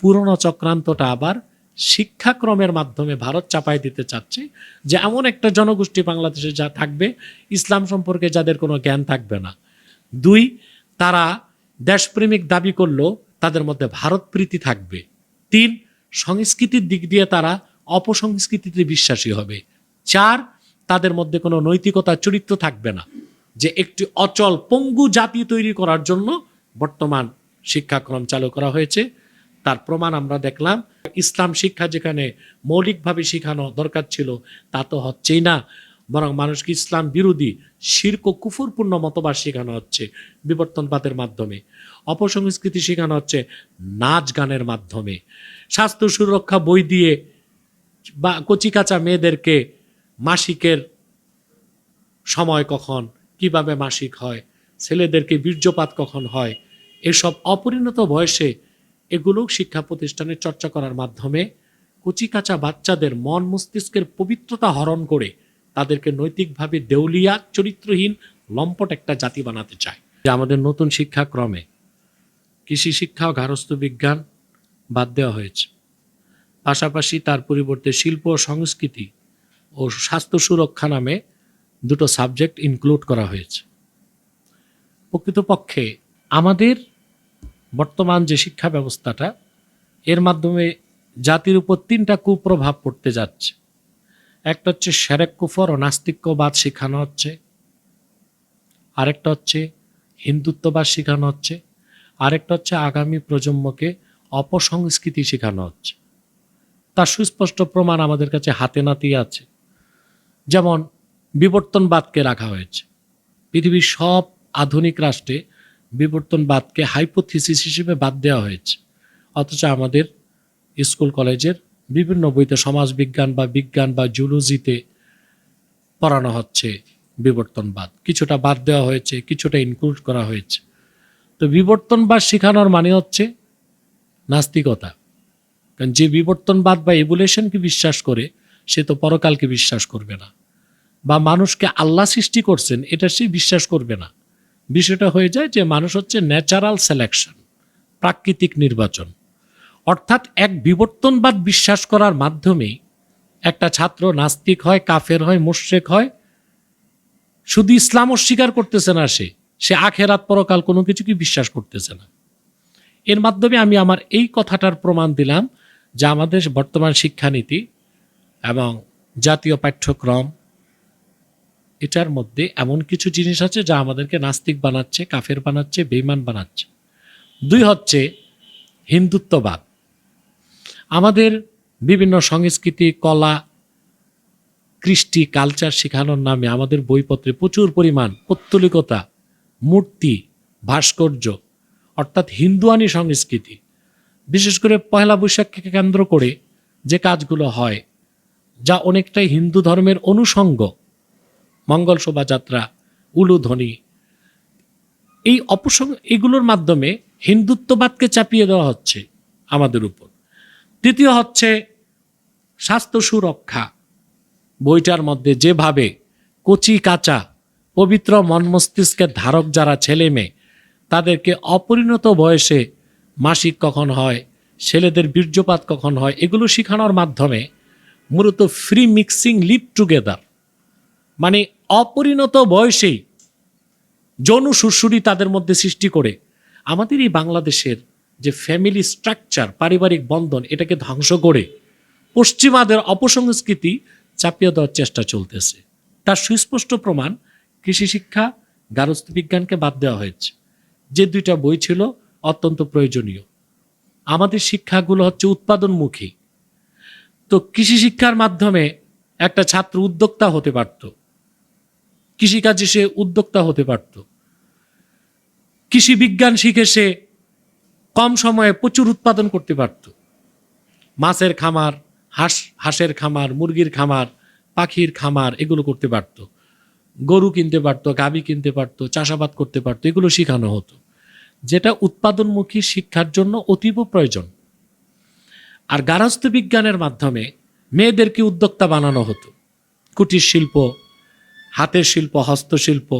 পুরনো চক্রান্তটা আবার শিক্ষাক্রমের মাধ্যমে ভারত চাপাই দিতে চাচ্ছে যে এমন একটা জনগোষ্ঠী বাংলাদেশে যা থাকবে, ইসলাম সম্পর্কে যাদের কোনো জ্ঞান থাকবে না। দুই, তারা দেশপ্রেমিক দাবি করলেও তাদের মধ্যে ভারত প্রীতি থাকবে। তিন, সংস্কৃতির দিক দিয়ে তারা অপসংস্কৃতিতে বিশ্বাসী হবে। চার, তাদের মধ্যে কোনো নৈতিকতা চরিত্র থাকবে না যে একটি অচল পঙ্গু জাতি তৈরি করার জন্য বর্তমান শিক্ষাক্রম চালু করা হয়েছে। তার প্রমাণ আমরা দেখলাম। ইসলাম শিক্ষা যেখানে মৌলিকভাবে শেখানো দরকার ছিল, তা তো হচ্ছেই না। বরং মানুষকে ইসলাম বিরোধী, শির্ক কুফুরপূর্ণ মতবাদ শেখানো হচ্ছে বিবর্তনবাদের মাধ্যমে। অপসংস্কৃতি শেখানো হচ্ছে নাচ গানের মাধ্যমে। স্বাস্থ্য সুরক্ষা বই দিয়ে বা কচিকাচা মেয়েদেরকে মাসিকের সময় কখন, কীভাবে মাসিক হয়, ছেলেদেরকে বীর্যপাত কখন হয়, এসব অপরিণত বয়সে এগুলো শিক্ষা প্রতিষ্ঠানে চর্চা করার মাধ্যমে কচিকাচা বাচ্চাদের মন মস্তিষ্কের পবিত্রতা হরণ করে তাদেরকে নৈতিকভাবে দেউলিয়া, চরিত্রহীন, লম্পট একটা জাতি বানাতে চায়। যে আমাদের নতুন শিক্ষাক্রমে কৃষি শিক্ষা ও গার্হস্থ্য বিজ্ঞান বাদ দেওয়া হয়েছে। পাশাপাশি তার পরিবর্তে শিল্প ও সংস্কৃতি ও স্বাস্থ্য সুরক্ষা নামে দুটো সাবজেক্ট ইনক্লুড করা হয়েছে। প্রকৃতপক্ষে আমাদের বর্তমান যে শিক্ষা ব্যবস্থাটা, এর মাধ্যমে জাতির উপর তিনটা কুপ্রভাব পড়তে যাচ্ছে। একটা হচ্ছে সেরেক কুফর ও নাস্তিক্যবাদ শেখানো হচ্ছে। আরেকটা হচ্ছে হিন্দুত্ববাদ শেখানো হচ্ছে। আরেকটা হচ্ছে আগামী প্রজন্মকে অপসংস্কৃতি শেখানো হচ্ছে। তার সুস্পষ্ট প্রমাণ আমাদের কাছে হাতে নাতেই আছে। যেমন বিবর্তনবাদকে রাখা হয়েছে। পৃথিবীর সব আধুনিক রাষ্ট্রে বিবর্তনবাদকে হাইপোথিসিস হিসেবে বাদ দেওয়া হয়েছে। অথচ আমাদের স্কুল, কলেজের বিভিন্ন বইতে সমাজবিজ্ঞান বা বিজ্ঞান বা জুলজিতে পড়ানো হচ্ছে বিবর্তনবাদ। কিছুটা বাদ দেওয়া হয়েছে, কিছুটা ইনক্লুড করা হয়েছে। তো বিবর্তনবাদ শেখানোর মানে হচ্ছে নাস্তিকতা। কারণ যে বিবর্তনবাদ বা এভুলেশনকে বিশ্বাস করে, সে তো পরকালকে বিশ্বাস করবে না। বা মানুষকে আল্লাহ সৃষ্টি করছেন, এটা সে বিশ্বাস করবে না। বিষয়টা হয়ে যায় যে মানুষ হচ্ছে ন্যাচারাল সিলেকশন প্রাকৃতিক নির্বাচন। অর্থাৎ এক বিবর্তনবাদ বিশ্বাস করার মাধ্যমেই একটা ছাত্র নাস্তিক হয়, কাফের হয় মোশেক হয়, শুধু ইসলাম অস্বীকার করতেছে না সে সে আখেরাত পরকাল কোনো কিছু কি বিশ্বাস করতেছে না। এর মাধ্যমে আমি আমার এই কথাটার প্রমাণ দিলাম যে আমাদের বর্তমান শিক্ষানীতি এবং জাতীয় পাঠ্যক্রম এটার মধ্যে এমন কিছু জিনিস আছে যা আমাদেরকে নাস্তিক বানাচ্ছে, কাফের বানাচ্ছে বেইমান বানাচ্ছে। দুই হচ্ছে হিন্দুত্ববাদ। আমাদের বিভিন্ন সংস্কৃতি, কলা, কৃষ্টি, কালচার শেখানোর নামে আমাদের বইপত্রে প্রচুর পরিমাণ পৌত্তলিকতা, মূর্তি, ভাস্কর্য, অর্থাৎ হিন্দুয়ানি সংস্কৃতি। বিশেষ করে পয়লা বৈশাখকে কেন্দ্র করে যে কাজগুলো হয়, যা অনেকটাই হিন্দু ধর্মের অনুষঙ্গ মঙ্গল শোভাযাত্রা, উলুধ্বনি। এই অপসং, এগুলোর মাধ্যমে হিন্দুত্ববাদকে চাপিয়ে দেওয়া হচ্ছে আমাদের উপর। তৃতীয় হচ্ছে স্বাস্থ্য সুরক্ষা। বইটার মধ্যে যেভাবে কচি কাঁচা, পবিত্র মন মস্তিষ্কের ধারক যারা ছেলে মেয়ে, তাদেরকে অপরিণত বয়সে মাসিক কখন হয়, ছেলেদের বীর্যপাত কখন হয়, এগুলো শেখানোর মাধ্যমে মূলত ফ্রি মিক্সিং লিভ টুগেদার মানে অপরিণত বয়সেই যৌন সুরসুরি তাদের মধ্যে সৃষ্টি করে। আমাদের এই বাংলাদেশের যে ফ্যামিলি স্ট্রাকচার পারিবারিক বন্ধন, এটাকে ধ্বংস করে পশ্চিমাদের অপসংস্কৃতি চাপিয়ে দেওয়ার চেষ্টা চলতেছে। তার সুস্পষ্ট প্রমাণ কৃষি শিক্ষা, গার্হস্থ্য বিজ্ঞানকে বাদ দেওয়া হয়েছে। যে দুইটা বই ছিল অত্যন্ত প্রয়োজনীয়। আমাদের শিক্ষাগুলো হচ্ছে উৎপাদনমুখী। তো কৃষি শিক্ষার মাধ্যমে একটা ছাত্র উদ্যোক্তা হতে পারত। কৃষিকাজে সে উদ্যোক্তা হতে পারত। কৃষি বিজ্ঞান শিখে সে কম সময়ে প্রচুর উৎপাদন করতে পারত। মাছের খামার, হাঁস, হাঁসের খামার, মুরগির খামার, পাখির খামার, এগুলো করতে পারত। গরু কিনতে পারতো, গাবি কিনতে পারতো, চাষাবাদ করতে পারতো, এগুলো শেখানো হতো। যেটা উৎপাদনমুখী শিক্ষার জন্য অতীব প্রয়োজন। আর গার্হস্থ্য বিজ্ঞানের মাধ্যমে মেয়েদেরকে উদ্যোক্তা বানানো হতো? কুটির শিল্প হাতের শিল্প, হস্তশিল্প,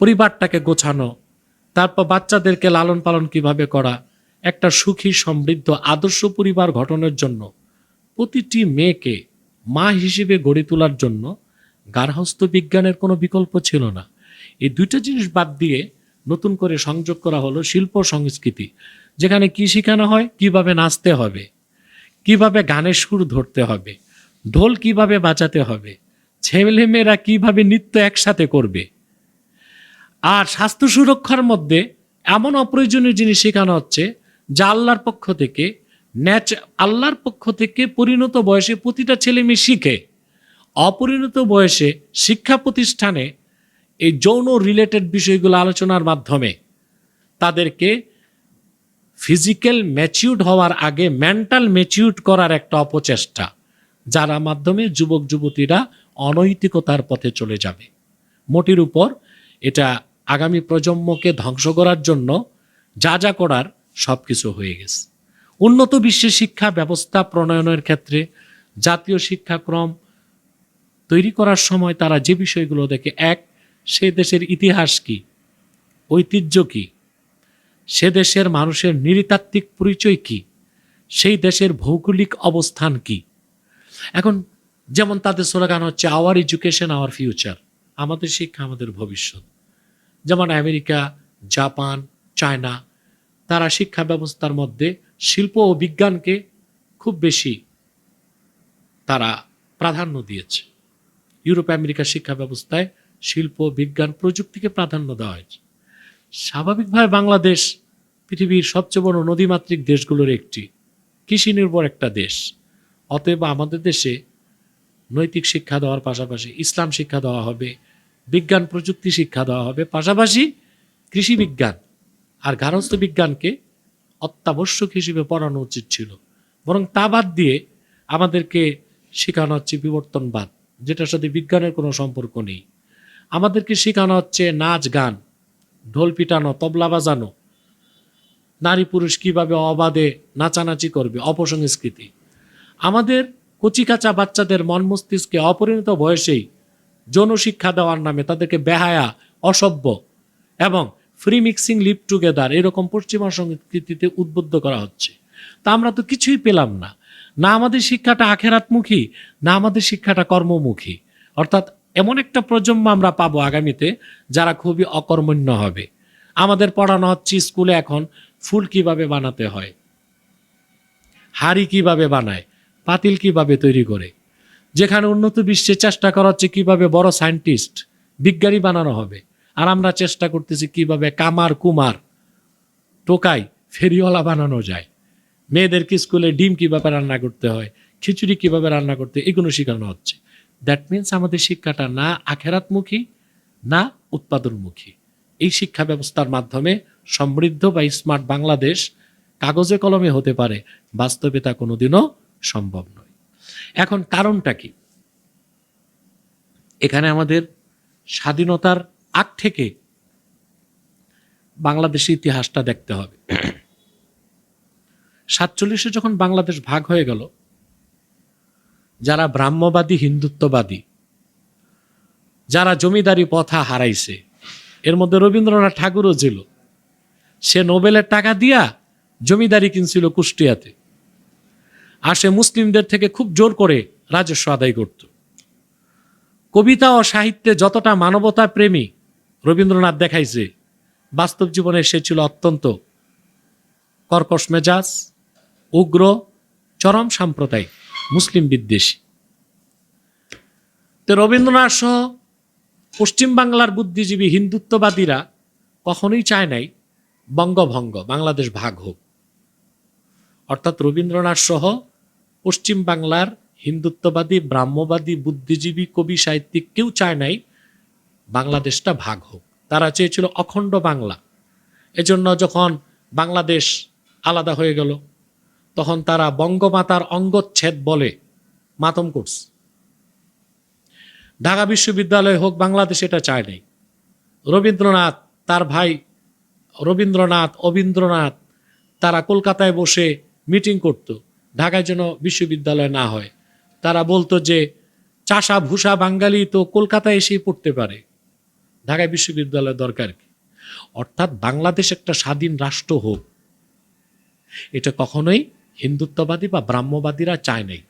পরিবারটাকে গোছানো, তারপর বাচ্চাদেরকে লালন পালন কীভাবে করা, একটা সুখী, সমৃদ্ধ, আদর্শ পরিবার গঠনের জন্য প্রতিটি মেয়েকে মা হিসেবে গড়ে তোলার জন্য গার্হস্থ্য বিজ্ঞানের কোনো বিকল্প ছিল না। এই দুইটা জিনিস বাদ দিয়ে নতুন করে সংযোগ করা হলো শিল্প সংস্কৃতি, যেখানে কি শেখানো হয়, কীভাবে নাচতে হবে, কীভাবে গানের সুর ধরতে হবে, ঢোল কীভাবে বাঁচাতে হবে ছেলে মেয়েরা কীভাবে নৃত্য একসাথে করবে? আর স্বাস্থ্য সুরক্ষার মধ্যে এমন অপ্রয়োজনীয় জিনিস শেখানো হচ্ছে যা আল্লাহর পক্ষ থেকে, ন্যাচ, আল্লাহর পক্ষ থেকে পরিণত বয়সে প্রতিটা ছেলে মেয়ে শিখে। অপরিণত বয়সে শিক্ষা প্রতিষ্ঠানে এই যৌন রিলেটেড বিষয়গুলো আলোচনার মাধ্যমে তাদেরকে ফিজিক্যাল ম্যাচিউড হওয়ার আগে মেন্টাল ম্যাচিউড করার একটা অপচেষ্টা, যার মাধ্যমে যুবক যুবতীরা অনৈতিকতার পথে চলে যাবে। মোটির উপর এটা আগামী প্রজন্মকে ধ্বংস করার জন্য যা যা করার সব কিছু হয়ে গেছে। উন্নত বিশ্বের শিক্ষা ব্যবস্থা প্রণয়নের ক্ষেত্রে জাতীয় শিক্ষাক্রম তৈরি করার সময় তারা যে বিষয়গুলো দেখে, এক, সে দেশের ইতিহাস কি, ঐতিহ্য কি, সে দেশের মানুষের নৃতাত্ত্বিক পরিচয় কি, সেই দেশের ভৌগোলিক অবস্থান কি। এখন যেমন তাদের স্লোগান হচ্ছে আওয়ার এডুকেশন আওয়ার ফিউচার আমাদের শিক্ষা, আমাদের ভবিষ্যৎ। যেমন আমেরিকা, জাপান, চায়না, তারা শিক্ষা ব্যবস্থার মধ্যে শিল্প ও বিজ্ঞানকে খুব বেশি তারা প্রাধান্য দিয়েছে। ইউরোপ আমেরিকার শিক্ষা ব্যবস্থায় শিল্প, বিজ্ঞান প্রযুক্তিকে প্রাধান্য দেওয়া হয়েছে। স্বাভাবিকভাবে বাংলাদেশ পৃথিবীর সবচেয়ে বড় নদীমাতৃক দেশগুলোর একটি। কৃষি নির্ভর একটা দেশ। অতএব আমাদের দেশে নৈতিক শিক্ষা দেওয়ার পাশাপাশি ইসলাম শিক্ষা দেওয়া হবে, বিজ্ঞান, প্রযুক্তি শিক্ষা দেওয়া হবে, পাশাপাশি কৃষি বিজ্ঞান। আর গার্হস্থ্য বিজ্ঞানকে অত্যাবশ্যক হিসেবে পড়ানো উচিত ছিল। বরং তা বাদ দিয়ে আমাদেরকে শেখানো হচ্ছে বিবর্তনবাদ, যেটার সাথে বিজ্ঞানের কোনো সম্পর্ক নেই। আমাদেরকে শেখানো হচ্ছে নাচ গান, ঢোল পিটানো, তবলা বাজানো, নারী পুরুষ কীভাবে অবাধে নাচানাচি করবে, অপসংস্কৃতি। আমাদের কচিকাচা বাচ্চাদের মন মস্তিষ্কে অপরিণত বয়সেই যৌন শিক্ষা দেওয়ার নামে তাদেরকে বেহায়া, অসভ্য এবং ফ্রি মিক্সিং লিভ টুগেদার এরকম পশ্চিমা সংস্কৃতিতে উদ্বুদ্ধ করা হচ্ছে। তা আমরা তো কিছুই পেলাম না। না আমাদের শিক্ষাটা আখেরাতমুখী, না আমাদের শিক্ষাটা কর্মমুখী। অর্থাৎ এমন একটা প্রজন্ম আমরা পাবো আগামীতে যারা খুবই অকর্মণ্য হবে। আমাদের পড়ানো হচ্ছে স্কুলে এখন ফুল কীভাবে বানাতে হয়, হাড়ি কীভাবে বানায় পাতিল কীভাবে তৈরি করে? যেখানে উন্নত বিশ্বে চেষ্টা করা হচ্ছে কীভাবে বড় সায়েন্টিস্ট, বিজ্ঞানী বানানো হবে। আর আমরা চেষ্টা করতেছি কীভাবে কামার কুমার টোকাই ফেরিওয়ালা বানানো যায়। মেয়েদেরকে স্কুলে ডিম কীভাবে রান্না করতে হয়, খিচুড়ি কীভাবে রান্না করতে এগুলো শেখানো হচ্ছে। দ্যাট মিন্স আমাদের শিক্ষাটা না আখেরাতমুখী, না উৎপাদনমুখী। এই শিক্ষা ব্যবস্থার মাধ্যমে সমৃদ্ধ বা স্মার্ট বাংলাদেশ কাগজে কলমে হতে পারে। বাস্তবে তা কোনোদিনও সম্ভব নয়। এখন কারণটা কি? এখানে আমাদের স্বাধীনতার আগ থেকে বাংলাদেশের ইতিহাসটা দেখতে হবে। সাতচল্লিশে যখন বাংলাদেশ ভাগ হয়ে গেল, যারা ব্রাহ্মবাদী, হিন্দুত্ববাদী, যারা জমিদারি পথা হারাইছে, এর মধ্যে রবীন্দ্রনাথ ঠাকুরও ছিল। সে নোবেলের টাকা দিয়া জমিদারি কিনছিল কুষ্টিয়াতে। আর সে মুসলিমদের থেকে খুব জোর করে রাজস্ব আদায় করত। কবিতা ও সাহিত্যে যতটা মানবতা প্রেমী রবীন্দ্রনাথ দেখাইছে, বাস্তব জীবনে সে ছিল অত্যন্ত কর্কশ মেজাজ, উগ্র, চরম সাম্প্রদায়িক, মুসলিম বিদ্বেষী। তো রবীন্দ্রনাথ সহ পশ্চিমবাংলার বুদ্ধিজীবী হিন্দুত্ববাদীরা কখনোই চায় নাই বঙ্গভঙ্গ, বাংলাদেশ ভাগ হোক। অর্থাৎ রবীন্দ্রনাথ সহ পশ্চিম বাংলার হিন্দুত্ববাদী, ব্রাহ্মবাদী, বুদ্ধিজীবী, কবি, সাহিত্যিক কেউ চায় নাই বাংলাদেশটা ভাগ হোক। তারা চেয়েছিল অখণ্ড বাংলা। এজন্য যখন বাংলাদেশ আলাদা হয়ে গেল, তখন তারা বঙ্গমাতার অঙ্গচ্ছেদ বলে মাতম করছে। ঢাকা বিশ্ববিদ্যালয় হোক, বাংলাদেশ এটা চায় নাই। রবীন্দ্রনাথ, তার ভাই রবীন্দ্রনাথ, অবীন্দ্রনাথ, তারা কলকাতায় বসে মিটিং করত। ঢাকায় যেন বিশ্ববিদ্যালয় না হয়। তারা বলতো যে, চাষা ভূষা বাঙালি তো কলকাতায় এসেই পড়তে পারে। ঢাকায় বিশ্ববিদ্যালয় দরকার কি? অর্থাৎ বাংলাদেশ একটা স্বাধীন রাষ্ট্র হোক। এটা কখনোই হিন্দুত্ববাদী বা ব্রাহ্মবাদীরা চায় নাই।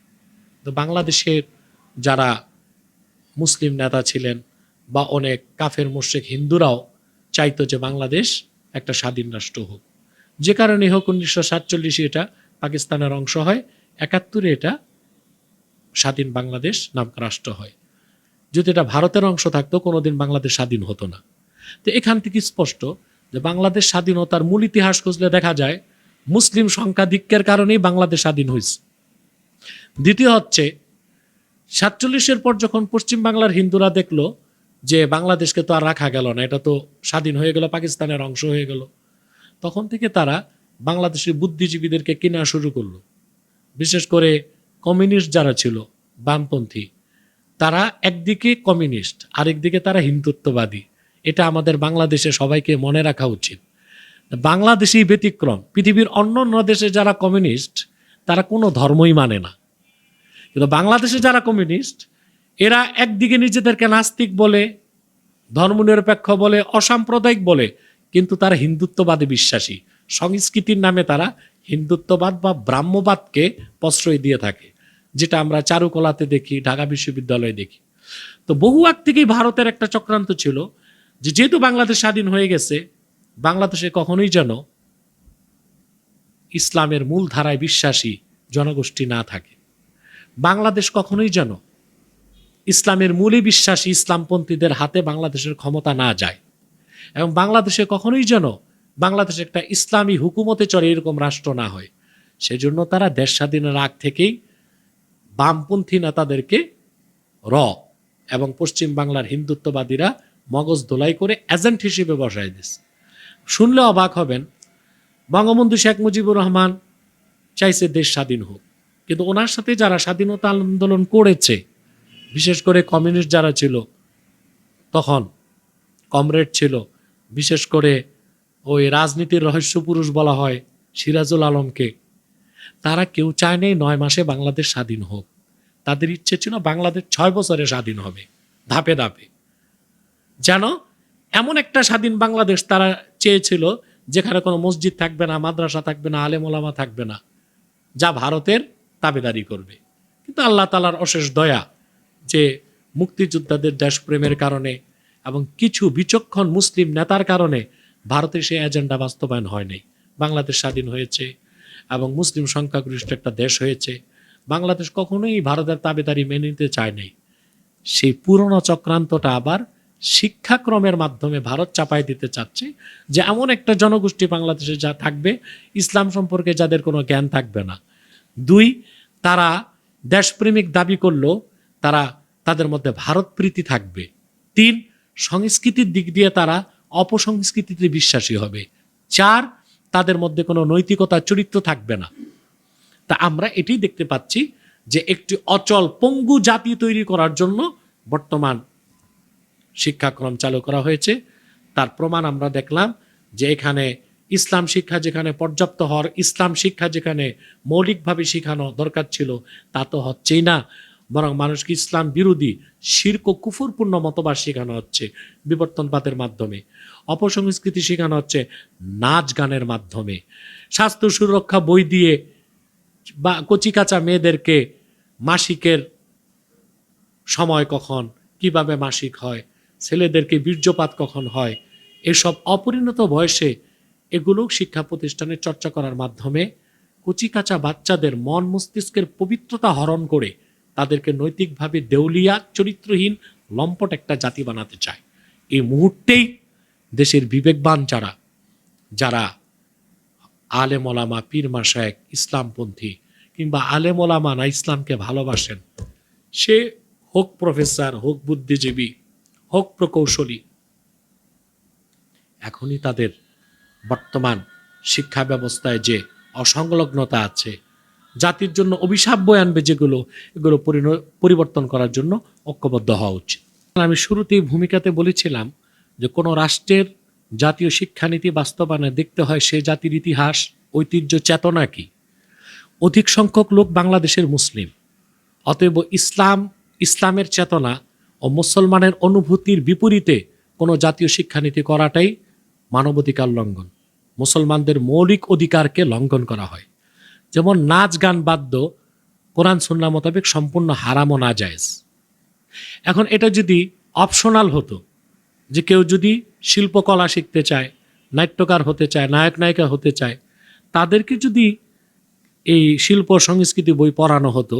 তো বাংলাদেশের যারা মুসলিম নেতা ছিলেন বা অনেক কাফের, মুশ্রিক হিন্দুরাও চাইতো যে বাংলাদেশ একটা স্বাধীন রাষ্ট্র হোক। যে কারণে হোক উনিশশো সাতচল্লিশে এটা পাকিস্তানের অংশ হয়, একাত্তরে এটা স্বাধীন বাংলাদেশ নামক রাষ্ট্র হয়। যদি এটা ভারতের অংশ থাকতো, কোনোদিন বাংলাদেশ স্বাধীন হতো না। তো এখান থেকে স্পষ্ট যে বাংলাদেশ স্বাধীনতার মূল ইতিহাস খুঁজলে দেখা যায়, মুসলিম সংখ্যাধিক্যের কারণেই বাংলাদেশ স্বাধীন হয়েছে দ্বিতীয় হচ্ছে, সাতচল্লিশের পর যখন পশ্চিম বাংলার হিন্দুরা দেখল যে বাংলাদেশকে তো আর রাখা গেল না, এটা তো স্বাধীন হয়ে গেল, পাকিস্তানের অংশ হয়ে গেল, তখন থেকে তারা বাংলাদেশের বুদ্ধিজীবীদেরকে কেনা শুরু করল। বিশেষ করে কমিউনিস্ট যারা ছিল, বামপন্থী, তারা একদিকে কমিউনিস্ট, আরেকদিকে তারা হিন্দুত্ববাদী। এটা আমাদের বাংলাদেশে সবাইকে মনে রাখা উচিত। বাংলাদেশই ব্যতিক্রম। পৃথিবীর অন্য অন্য দেশে যারা কমিউনিস্ট, তারা কোনো ধর্মই মানে না। কিন্তু বাংলাদেশে যারা কমিউনিস্ট, এরা একদিকে নিজেদেরকে নাস্তিক বলে, ধর্মনিরপেক্ষ বলে, অসাম্প্রদায়িক বলে, কিন্তু তারা হিন্দুত্ববাদে বিশ্বাসী। সংস্কৃতির নামে তারা হিন্দুত্ববাদ বা ব্রাহ্মবাদকে প্রশ্রয় দিয়ে থাকে, যেটা আমরা চারুকলাতে দেখি, ঢাকা বিশ্ববিদ্যালয়ে দেখি। তো বহু আগ থেকেই ভারতের একটা চক্রান্ত ছিল যে যেহেতু বাংলাদেশ স্বাধীন হয়ে গেছে, বাংলাদেশে কখনোই যেন ইসলামের মূল ধারায় বিশ্বাসী জনগোষ্ঠী না থাকে। বাংলাদেশ কখনোই যেন ইসলামের মূলে বিশ্বাসী ইসলামপন্থীদের হাতে বাংলাদেশের ক্ষমতা না যায়। এবং বাংলাদেশে কখনোই যেন বাংলাদেশ একটা ইসলামী হুকুমতে চলে এরকম রাষ্ট্র না হয়। সেজন্য তারা দেশ স্বাধীনের আগ থেকেই বামপন্থী নেতাদেরকে র এবং পশ্চিম বাংলার হিন্দুত্ববাদীরা মগজ ধোলাই করে এজেন্ট হিসেবে বসায় দিচ্ছে শুনলে অবাক হবেন, বঙ্গবন্ধু শেখ মুজিবুর রহমান চাইছে দেশ স্বাধীন হোক। কিন্তু ওনার সাথে যারা স্বাধীনতা আন্দোলন করেছে, বিশেষ করে কমিউনিস্ট যারা ছিল, তখন কমরেড ছিল, বিশেষ করে ওই রাজনীতির রহস্য পুরুষ বলা হয় সিরাজুল আলমকে। তারা কেউ চায় নেই নয় মাসে বাংলাদেশ স্বাধীন হোক। তাদের ইচ্ছে ছিল বাংলাদেশ ছয় বছরে স্বাধীন হবে, ধাপে ধাপে। যেন এমন একটা স্বাধীন বাংলাদেশ তারা চেয়েছিল যেখানে কোনো মসজিদ থাকবে না, মাদ্রাসা থাকবে না, আলেমোলামা থাকবে না, যা ভারতের তাবেদারি করবে। কিন্তু আল্লাহ তালার অশেষ দয়া যে মুক্তিযোদ্ধাদের দেশপ্রেমের কারণে এবং কিছু বিচক্ষণ মুসলিম নেতার কারণে ভারতের সেই এজেন্ডা বাস্তবায়ন হয়নি। বাংলাদেশ স্বাধীন হয়েছে এবং মুসলিম সংখ্যাগরিষ্ঠ একটা দেশ হয়েছে। বাংলাদেশ কখনোই ভারতের তাবেদারি মেনে নিতে চায় নাই সেই পুরনো চক্রান্তটা আবার শিক্ষাক্রমের মাধ্যমে ভারত চাপাই দিতে চাচ্ছে যে এমন একটা জনগোষ্ঠী বাংলাদেশে যা থাকবে, ইসলাম সম্পর্কে যাদের কোনো জ্ঞান থাকবে না। দুই, তারা দেশপ্রেমিক দাবি করলেও তারা তাদের মধ্যে ভারত প্রীতি থাকবে। তিন, সংস্কৃতির দিক দিয়ে তারা অপসংস্কৃতিতে বিশ্বাসী হবে। চার, তাদের মধ্যে কোনো নৈতিকতা, চরিত্র থাকবে না। তা আমরা এটাই দেখতে পাচ্ছি যে একটি অচল পঙ্গু জাতি তৈরি করার জন্য বর্তমান শিক্ষাক্রম চালু করা হয়েছে। তার প্রমাণ আমরা দেখলাম যে এখানে ইসলাম শিক্ষা যেখানে পর্যাপ্ত হওয়ার, ইসলাম শিক্ষা যেখানে মৌলিকভাবে শেখানো দরকার ছিল, তা তো হচ্ছেই না। বরং মানুষকে ইসলাম বিরোধী, শির্ক ও কুফুরপূর্ণ মতবাদ শেখানো হচ্ছে বিবর্তনবাদের মাধ্যমে। অপসংস্কৃতি শেখানো হচ্ছে নাচ গানের মাধ্যমে। স্বাস্থ্য সুরক্ষা বই দিয়ে বা কচিকাচা মেয়েদেরকে মাসিকের সময় কখন, কীভাবে মাসিক হয়, ছেলেদেরকে বীর্যপাত কখন হয়, এসব অপরিণত বয়সে এগুলো শিক্ষা প্রতিষ্ঠানে চর্চা করার মাধ্যমে কচিকাচা বাচ্চাদের মন মস্তিষ্কের পবিত্রতা হরণ করে তাদেরকে নৈতিকভাবে দেউলিয়া, চরিত্রহীন, লম্পট একটা জাতি বানাতে চায়। এই মুহূর্তেই দেশের বিবেকবান যারা যারা আলেম ওলামা পীর মাসায়েক ইসলামপন্থী কিংবা আলেম ওলামা না ইসলামকে ভালোবাসেন, সে হোক প্রফেসর, হোক বুদ্ধিজীবী, হোক প্রকৌশলী, এখনই তাদের বর্তমান শিক্ষা ব্যবস্থায় যে অসংলগ্নতা আছে জাতির জন্য অভিশাপ বয়ে আনবে যেগুলো, এগুলো পরিবর্তন করার জন্য ঐক্যবদ্ধ হওয়া উচিত। আমি শুরুতেই ভূমিকাতে বলেছিলাম যে কোনো রাষ্ট্রের জাতীয় শিক্ষানীতি বাস্তবায়নে দেখতে হয় সে জাতির ইতিহাস, ঐতিহ্য, চেতনা কি? অধিক সংখ্যক লোক বাংলাদেশের মুসলিম। অতএব ইসলাম, ইসলামের চেতনা ও মুসলমানের অনুভূতির বিপরীতে কোনো জাতীয় শিক্ষানীতি করাটাই মানবাধিকার লঙ্ঘন। মুসলমানদের মৌলিক অধিকারকে লঙ্ঘন করা হয়। যেমন নাচ গান বাদ্য কোরআন সুন্না মোতাবেক সম্পূর্ণ হারাম ও না জায়েজ। এখন এটা যদি অপশনাল হতো, যে কেউ যদি শিল্পকলা শিখতে চায়, নাট্যকার হতে চায়, নায়ক নায়িকা হতে চায়, তাদেরকে যদি এই শিল্প সংস্কৃতি বই পড়ানো হতো,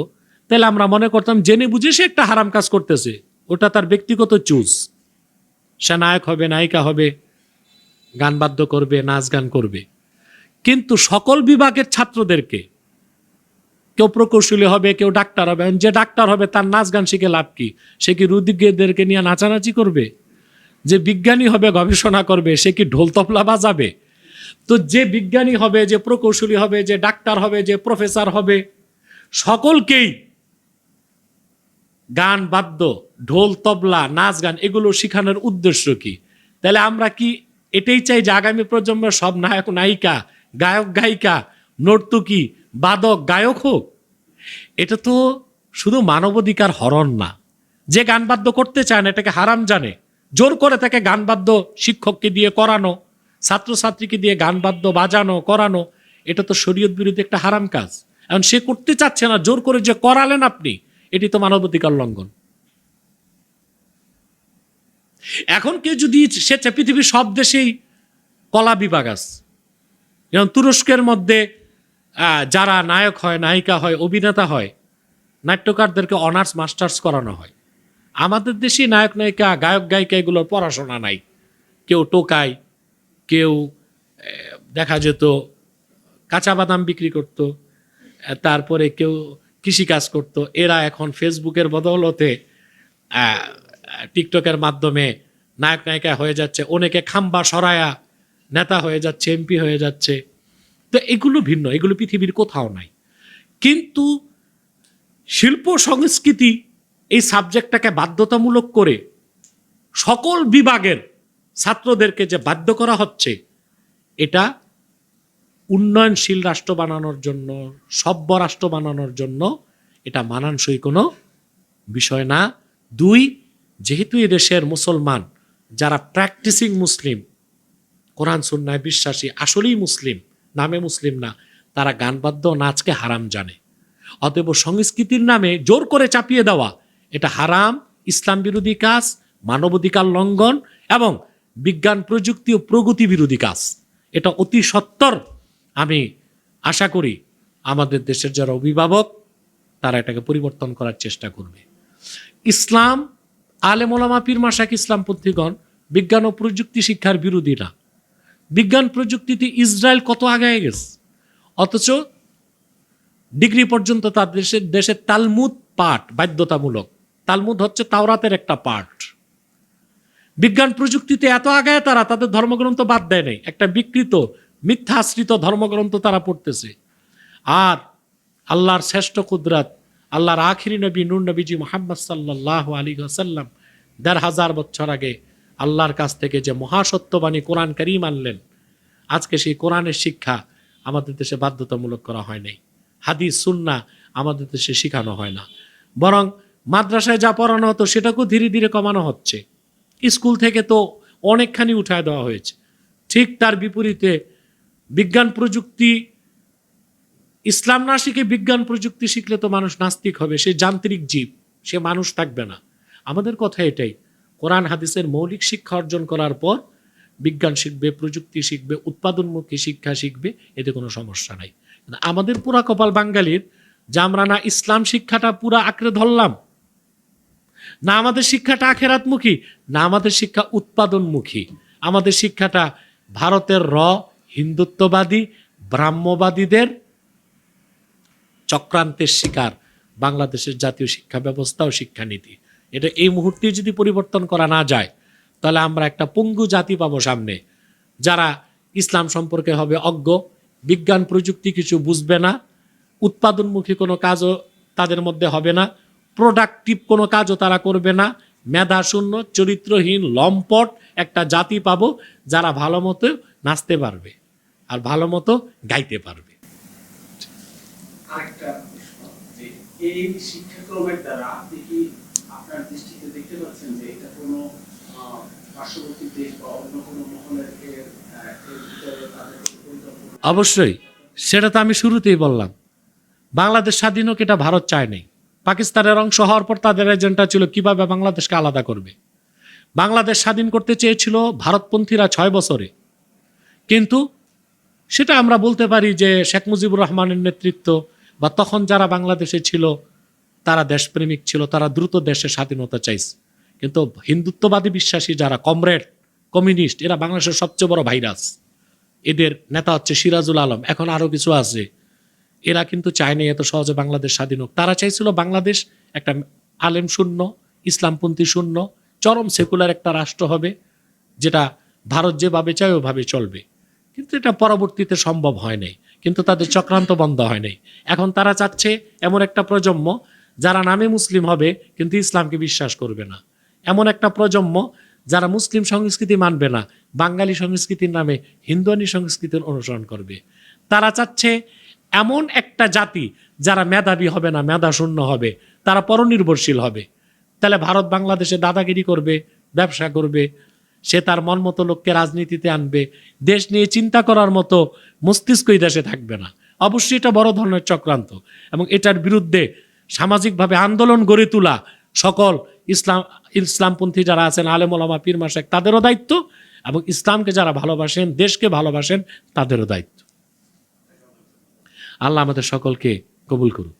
তাহলে আমরা মনে করতাম জেনে বুঝে সে একটা হারাম কাজ করতেছে, ওটা তার ব্যক্তিগত চুজ সে নায়ক হবে, নায়িকা হবে, গান বাদ্য করবে, নাচ গান করবে। কিন্তু সকল বিভাগের ছাত্রদেরকে, কেউ প্রকৌশলী হবে, কেউ ডাক্তার হবে, যে ডাক্তার হবে তার নাচ গান শিখে লাভ কি? সে কি রুদিকদেরকে নিয়ে নাচানাচি করবে? যে বিজ্ঞানী হবে, গবেষণা করবে, সে কি ঢোল তবলা বাজাবে? তো যে বিজ্ঞানী হবে, যে প্রকৌশলী হবে, যে ডাক্তার হবে, যে প্রফেসর হবে, সকলকেই গান বাদ্য, ঢোল তবলা, নাচ গান, এগুলো শেখানোর উদ্দেশ্য কি? তাহলে আমরা কি এটাই চাই যে আগামী প্রজন্মের সব নায়ক, নায়িকা গায়ক গায়িকা, নর্তকী, বাদক, গায়ক হোক, এটা তো শুধু মানবাধিকার হরণ না। যে গান বাদ্য করতে চায় না, এটাকে হারাম জানে। জোর করে তাকে গান বাদ্য শিক্ষককে দিয়ে করানো, ছাত্রছাত্রীকে দিয়ে গান বাদ্য বাজানো, করানো, এটা তো শরীয়ত বিরোধী একটা হারাম কাজ। এখন সে করতে চাচ্ছে না, জোর করে যে করালেন আপনি, এটি তো মানবাধিকার লঙ্ঘন। এখন কেউ যদি সে পৃথিবীর সব দেশেই কলা বিভাগ আছে যেমন তুরস্কের মধ্যে যারা নায়ক হয়, নায়িকা হয়, অভিনেতা হয়, নাট্যকারদেরকে অনার্স, মাস্টার্স করানো হয়। আমাদের দেশে নায়ক, নায়িকা, গায়ক গায়িকা এগুলোর পড়াশোনা নাই। কেউ টোকায়, কেউ দেখা যেত, কাঁচা বাদাম বিক্রি করতো তারপরে কেউ কৃষিকাজ করতো। এরা এখন ফেসবুকের বদৌলতে টিকটকের মাধ্যমে নায়ক, নায়িকা হয়ে যাচ্ছে। অনেকে খাম্বা সরায়া নেতা হয়ে যাচ্ছে, এমপি হয়ে যাচ্ছে। তো এগুলো ভিন্ন, এগুলো পৃথিবীর কোথাও নাই। কিন্তু শিল্প সংস্কৃতি এই সাবজেক্টটাকে বাধ্যতামূলক করে সকল বিভাগের ছাত্রদেরকে যে বাধ্য করা হচ্ছে, এটা উন্নয়নশীল রাষ্ট্র বানানোর জন্য, সভ্য রাষ্ট্র বানানোর জন্য এটা মানানসই কোনো বিষয় না। দুই, যেহেতু এই দেশের মুসলমান, যারা প্র্যাকটিসিং মুসলিম কোরআন সুন্নায় বিশ্বাসী, আসলেই মুসলিম, নামে মুসলিম না, তারা গান বাদ্য নাচকে হারাম জানে। অতএব সংস্কৃতির নামে জোর করে চাপিয়ে দেওয়া, এটা হারাম, ইসলাম বিরোধী কাজ মানবাধিকার লঙ্ঘন এবং বিজ্ঞান, প্রযুক্তি ও প্রগতি বিরোধী কাজ। এটা অতি সত্তর। আমি আশা করি আমাদের দেশের যারা অভিভাবক, তারা এটাকে পরিবর্তন করার চেষ্টা করবে। ইসলাম আলেমোলামা পীর মাসাক ইসলাম ইসলামপন্থীগণ বিজ্ঞান ও প্রযুক্তি শিক্ষার বিরোধী না বিজ্ঞান প্রযুক্তিতে ইসরায়েল কত আগায় গেছে? অথচ ডিগ্রি পর্যন্ত তার দেশের দেশের তালমুদ পাঠ বাধ্যতামূলক। তালমুদ হচ্ছে তাওরাতের একটা পাঠ। বিজ্ঞান প্রযুক্তিতে এত আগায় তারা, তাদের ধর্মগ্রন্থ বাদ দেয় নাই। একটা বিকৃত মিথ্যা আশ্রিত ধর্মগ্রন্থ তারা পড়তেছে। আর আল্লাহর শ্রেষ্ঠ কুদরাত, আল্লাহর আখিরি নবী, নূর নবীজি মোহাম্মদ সাল্লাহ আলী আসাল্লাম দেড় হাজার বছর আগে আল্লাহর কাছ থেকে যে মহাসত্যবাণী কোরআন করিম আনলেন, আজকে সেই কোরআনের শিক্ষা আমাদের দেশে বাধ্যতামূলক করা হয় নাই। হাদিস, সুন্না আমাদের দেশে শেখানো হয় না। বরং মাদ্রাসায় যা পড়ানো হতো সেটাকেও ধীরে ধীরে কমানো হচ্ছে। স্কুল থেকে তো অনেকখানি উঠায় দেওয়া হয়েছে। ঠিক তার বিপরীতে বিজ্ঞান প্রযুক্তি, ইসলাম না শিখে বিজ্ঞান প্রযুক্তি শিখলে তো মানুষ নাস্তিক হবে, সে যান্ত্রিক জীব, সে মানুষ থাকবে না। আমাদের কথা এটাই। কোরআন হাদিসের মৌলিক শিক্ষা অর্জন করার পর বিজ্ঞান শিখবে, প্রযুক্তি শিখবে, উৎপাদনমুখী শিক্ষা শিখবে, এতে কোনো সমস্যা নাই। আমাদের পুরা কপাল বাঙালির, যে আমরা না ইসলাম শিক্ষাটা পুরা আঁকড়ে ধরলাম, না আমাদের শিক্ষাটা আখেরাতমুখী, না আমাদের শিক্ষা উৎপাদনমুখী। আমাদের শিক্ষাটা ভারতের র, হিন্দুত্ববাদী, ব্রাহ্মবাদীদের চক্রান্তের শিকার, বাংলাদেশের জাতীয় শিক্ষা ব্যবস্থা ও শিক্ষানীতি। এটা এই মুহূর্তে যদি পরিবর্তন করা না যায়, তাহলে আমরা একটা পঙ্গু জাতি পাবো সামনে, যারা ইসলাম সম্পর্কে হবে অজ্ঞ, বিজ্ঞান প্রযুক্তি কিছু বুঝবে না, উৎপাদনমুখী কোনো কাজও তাদের মধ্যে হবে না প্রোডাক্টিভ কোনো কাজও তারা করবে না, মেধা শূন্য, চরিত্রহীন, লম্পট একটা জাতি পাবো যারা ভালো মতো নাচতে পারবে আর ভালো মতো গাইতে পারবে। এই শিক্ষাক্রমের দ্বারা আপনি কি আপনার দৃষ্টিতে দেখতে পাচ্ছেন যে এটা কোনো পার্শ্ববর্তী দেশ বা অন্য কোনো মহলের অবশ্যই, সেটা তো আমি শুরুতেই বললাম। বাংলাদেশ স্বাধীন হোক, এটা ভারত চায় নাই। পাকিস্তানের অংশ হওয়ার পর তাদের এজেন্ডা ছিল কীভাবে বাংলাদেশকে আলাদা করবে। বাংলাদেশ স্বাধীন করতে চেয়েছিল ভারতপন্থীরা ছয় বছরে। কিন্তু সেটা আমরা বলতে পারি যে শেখ মুজিবুর রহমানের নেতৃত্ব বা তখন যারা বাংলাদেশে ছিল তারা দেশপ্রেমিক ছিল, তারা দ্রুত দেশের স্বাধীনতা চাইছে। কিন্তু হিন্দুত্ববাদী বিশ্বাসী যারা, কমরেড, কমিউনিস্ট, এরা বাংলাদেশের সবচেয়ে বড় ভাইরাস। এদের নেতা হচ্ছে সিরাজুল আলম, এখন আরও কিছু আছে। এরা কিন্তু চায়নি এত সহজে বাংলাদেশ স্বাধীন হোক। তারা চাইছিল বাংলাদেশ একটা আলেম শূন্য, ইসলামপন্থী শূন্য, চরম সেকুলার একটা রাষ্ট্র হবে, যেটা ভারত যেভাবে চায় ওভাবে চলবে। কিন্তু এটা পরবর্তীতে সম্ভব হয় নাই। কিন্তু তাদের চক্রান্ত বন্ধ হয় নাই। এখন তারা চাচ্ছে এমন একটা প্রজন্ম যারা নামে মুসলিম হবে কিন্তু ইসলামকে বিশ্বাস করবে না। এমন একটা প্রজন্ম যারা মুসলিম সংস্কৃতি মানবে না, বাঙালি সংস্কৃতির নামে হিন্দুয়ানি সংস্কৃতির অনুসরণ করবে। তারা চাচ্ছে এমন একটা জাতি যারা মেধাবী হবে না, মেধা শূন্য হবে, তারা পরনির্ভরশীল হবে। তাহলে ভারত বাংলাদেশে দাদাগিরি করবে, ব্যবসা করবে, সে তার মন মতো লোককে রাজনীতিতে আনবে, দেশ নিয়ে চিন্তা করার মতো মস্তিষ্কই দেশে থাকবে না। অবশ্যই এটা বড় ধরনের চক্রান্ত এবং এটার বিরুদ্ধে সামাজিকভাবে আন্দোলন গড়ে তোলা সকল ইসলাম, ইসলামপন্থী যারা আছেন, আলেম ওলামা, পীর মাসেক, তাদেরও দায়িত্ব এবং ইসলামকে যারা ভালোবাসেন, দেশকে ভালোবাসেন, তাদেরও দায়িত্ব। আল্লাহ আমাদের সকলকে কবুল করুন